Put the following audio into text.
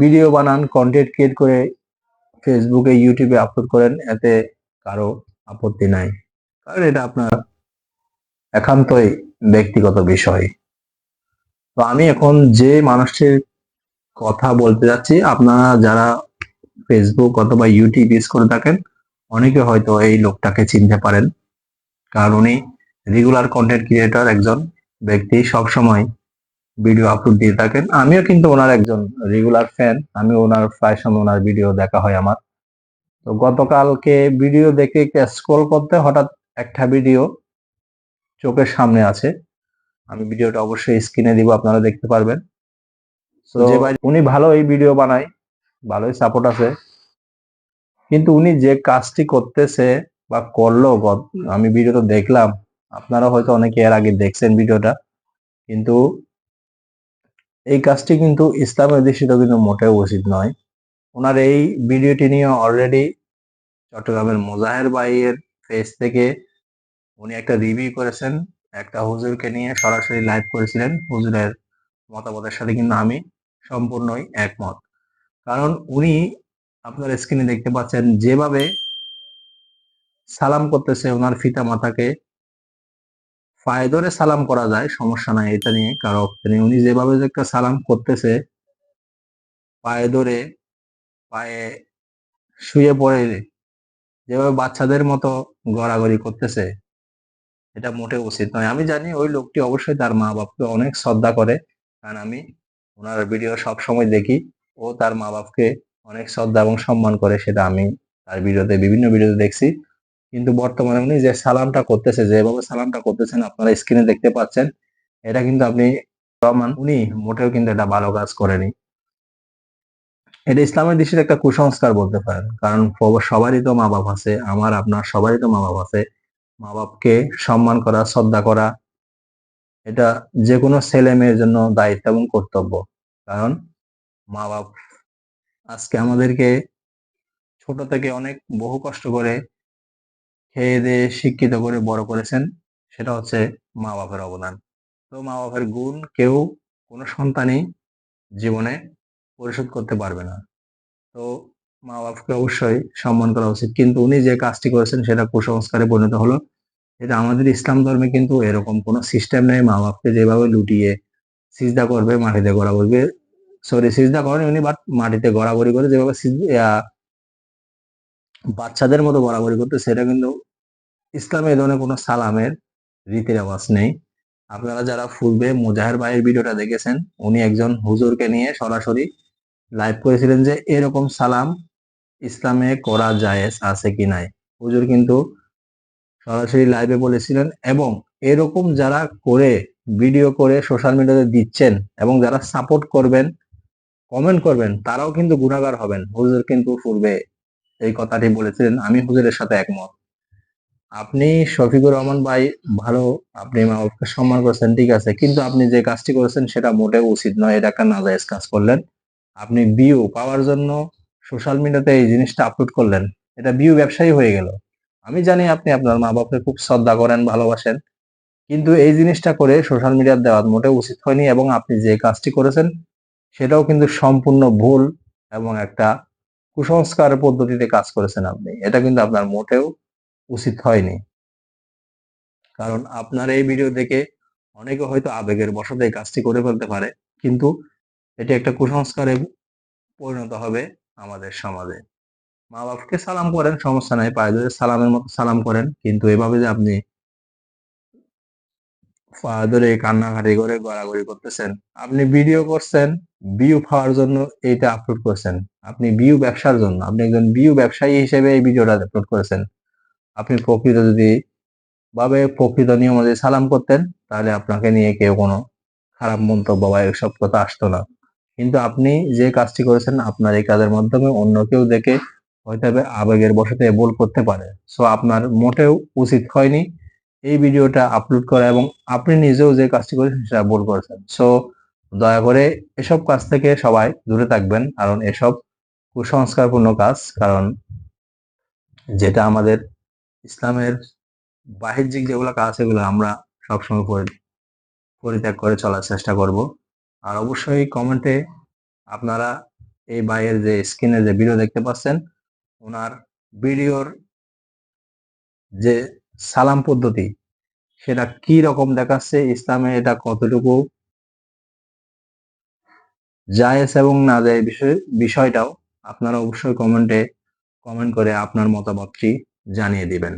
Video বানান content create করে ফেসবুকে ইউটিউবে আপলোড করেন, এতে কারও আপত্তি নাই। কারণ এটা আপনার একান্তই ব্যক্তিগত বিষয়। তো আমি এখন যে মানুষটির কথা বলতে যাচ্ছি, আপনারা যারা ফেসবুক অথবা ইউটিউব ইউজ করে থাকেন, অনেকে হয়তো এই লোকটাকে চিনতে পারেন। কারণ উনি রেগুলার কন্টেন্ট ক্রিয়েটর একজন ব্যক্তি সব সময় ভিডিও আপলোড দিয়ে থাকেন। আমিও কিন্তু ওনার একজন রেগুলার ফ্যান আমি ওনার প্রায় সময় ওনার ভিডিও দেখা হয় আমার। তো গতকালকে ভিডিও দেখে স্ক্রল করতে হঠাৎ একটা ভিডিও চোখের সামনে আছে। আমি ভিডিওটা অবশ্যই স্ক্রিনে দিব আপনারা দেখতে পারবেন। যে ভাই। উনি ভালো এই ভিডিও বানায় ভালোই সাপোর্ট আছে। কিন্তু উনি যে কাজটি করতেছে বা করল আমি ভিডিওটা দেখলাম। আপনারা হয়তো অনেকে এর আগে দেখছেন ভিডিওটা কিন্তু এই কাজটি কিন্তু ইসলামের দৃষ্টিতে কিন্তু মোটেও উচিত নয়। ওনার এই ভিডিওটি নিয়ে অলরেডি চট্টগ্রামের মোজাহের ভাইয়ের ফেস থেকে উনি একটা রিভিউ করেছেন। একটা হুজুরকে নিয়ে সরাসরি লাইভ করেছিলেন। হুজুরের মতামতের সাথে কিন্তু আমি সম্পূর্ণই একমত। কারণ উনি আপনার স্ক্রিনে দেখতে পাচ্ছেন, যেভাবে সালাম করতেছে ওনার ফিতা মাতাকে পায়ে ধরে সালাম করা যায়, সমস্যা নাই এটা নিয়ে। কারও নেই। উনি যেভাবে একটা সালাম করতেছে, পায়ে ধরে পায়ে শুয়ে পড়ে যেভাবে বাচ্চাদের মতো গড়াগড়ি করতেছে, এটা মোটে উচিত নয়। আমি জানি ওই লোকটি অবশ্যই তার মা বাপকে অনেক শ্রদ্ধা করে, কারণ আমি ওনার ভিডিও সব সময় দেখি। ও তার মা বাপকে অনেক শ্রদ্ধা এবং সম্মান করে, সেটা আমি তার ভিডিওতে, বিভিন্ন ভিডিওতে দেখছি। কিন্তু বর্তমানে উনি যে সালামটা করতেছে, যেভাবে সালামটা করতেছেন, আপনারা স্ক্রিনে দেখতে পাচ্ছেন, এটা কিন্তু আপনি প্রমাণ উনি মোটেও কিন্তু এটা ভালো কাজ করেনি। এটা ইসলামের দৃষ্টিতে একটা কুসংস্কার বলতে পারেন, কারণ সবারই তো মা বাপ আছে, আমার, আপনার সবারই তো মা বাপ আছে। মা বাপকে সম্মান করা, শ্রদ্ধা করা, এটা যে কোনো ছেলে মেয়ের জন্য দায়িত্ব এবং কর্তব্য। কারণ মা বাপ আজকে আমাদেরকে ছোট থেকে অনেক বহু কষ্ট করে খেয়ে শিক্ষিত করে বড় করেছেন, সেটা হচ্ছে মা বাপের অবদান। তো মা বাপের গুণ কেউ কোনো সন্তানই জীবনে পরিশোধ করতে পারবে না। তো মা বাপকে অবশ্যই সম্মান করা উচিত। কিন্তু উনি যে কাজটি করেছেন, সেটা কুসংস্কারে পরিণত হলো। এটা আমাদের ইসলাম ধর্মে কিন্তু এরকম কোনো সিস্টেম নেই। মা বাপকে যেভাবে লুটিয়ে সিজদা করবে, মাটিতে গড়া করবে সরি সিজদা করেন উনি বাট মাটিতে গড়াগড়ি করে যেভাবে বাচ্চাদের মতো গড়াগড়ি করতে, সেটা কিন্তু ইসলামে এই ধরনের কোনো সালামের রীতি রেওয়াজ নেই। আপনারা যারা পূর্বে মুজাহের ভাইয়ের ভিডিওটা দেখেছেন, উনি একজন হুজুরকে নিয়ে সরাসরি লাইভ করেছিলেন যে এরকম সালাম ইসলামে করা জায়েজ আছে কি নাই। হুজুর কিন্তু সরাসরি লাইভে বলেছিলেন এবং এরকম যারা করে ভিডিও করে সোশ্যাল মিডিয়াতে দিচ্ছেন এবং যারা সাপোর্ট করবেন কমেন্ট করবেন, তারাও কিন্তু গুণাগার হবেন। হুজুর কিন্তু পূর্বে এই কথাটি বলেছিলেন। আমি হুজুরের সাথে একমত। আপনি শফিকুর রহমান ভাই ভালো, আপনি মা বাবাকে সম্মান করেছেন, ঠিক আছে। কিন্তু আপনি যে কাজটি করেছেন সেটা মোটেও উচিত নয়, এটা একটা নাজায়েজ কাজ করলেন। আপনি ভিউ পাওয়ার জন্য সোশ্যাল মিডিয়াতে এই জিনিসটা আপলোড করলেন, এটা ভিউ ব্যবসায়ী হয়ে গেল। আমি জানি আপনি আপনার মা বাপকে খুব শ্রদ্ধা করেন, ভালোবাসেন, কিন্তু এই জিনিসটা করে সোশ্যাল মিডিয়ার দেওয়া মোটেও উচিত হয়নি এবং আপনি যে কাজটি করেছেন সেটাও কিন্তু সম্পূর্ণ ভুল এবং একটা কুসংস্কার পদ্ধতিতে কাজ করেছেন আপনি। এটা কিন্তু আপনার মোটেও উচিত হয়নি। কারণ আপনার এই ভিডিও দেখে অনেকে হয়তো আবেগের বশতে এই কাজটি করে ফেলতে পারে, কিন্তু এটি একটা কুসংস্কারে পরিণত হবে আমাদের সমাজে। মা বাপকে সালাম করেন, সমস্যা নাই, পায়ে ধরে সালামের মতো সালাম করেন, কিন্তু এভাবে যে আপনি পা ধরে কান্নাকাটি করে গড়াগড়ি করতেছেন, আপনি ভিডিও করছেন ভিউ পাওয়ার জন্য এইটা আপলোড করছেন। আপনি ভিউ ব্যবসার জন্য, আপনি একজন ভিউ ব্যবসায়ী হিসেবে এই ভিডিওটা আপলোড করেছেন। আপনি প্রকৃত যদি ভাবে প্রকৃত নিয়ম যদি সালাম করতেন, তাহলে আপনাকে নিয়ে কেউ কোনো খারাপ মন্তব্য বা এসব কথা আসতো না। কিন্তু আপনি যে কাজটি করেছেন, আপনার এই কাজের মাধ্যমে অন্য কেউ দেখে হয়তো আবেগের বশতে ভুল করতে পারে। সো আপনার মোটেও উচিত হয়নি এই ভিডিওটা আপলোড করা এবং আপনি নিজেও যে কাজটি করেছেন, সেটা ভুল করেছেন। সো দয়া করে এসব কাজ থেকে সবাই দূরে থাকবেন, কারণ এসব কুসংস্কারপূর্ণ কাজ, কারণ যেটা আমাদের ইসলামের বাহ্যিক যেগুলো কাজ, সেগুলো আমরা সবসময় পরি- পরিত্যাগ করে চলার চেষ্টা করব। আর অবশ্যই কমেন্টে আপনারা এই বাইয়ের যে স্ক্রিনে যে ভিডিও দেখতে পাচ্ছেন, ওনার ভিডিওর যে সালাম পদ্ধতি, সেটা কি রকম দেখাচ্ছে, ইসলামে এটা কতটুকু জায়েজ এবং না যায় বিষয়, বিষয়টাও আপনারা অবশ্যই কমেন্টে কমেন্ট করে আপনার মতামতটি জানিয়ে দিবেন।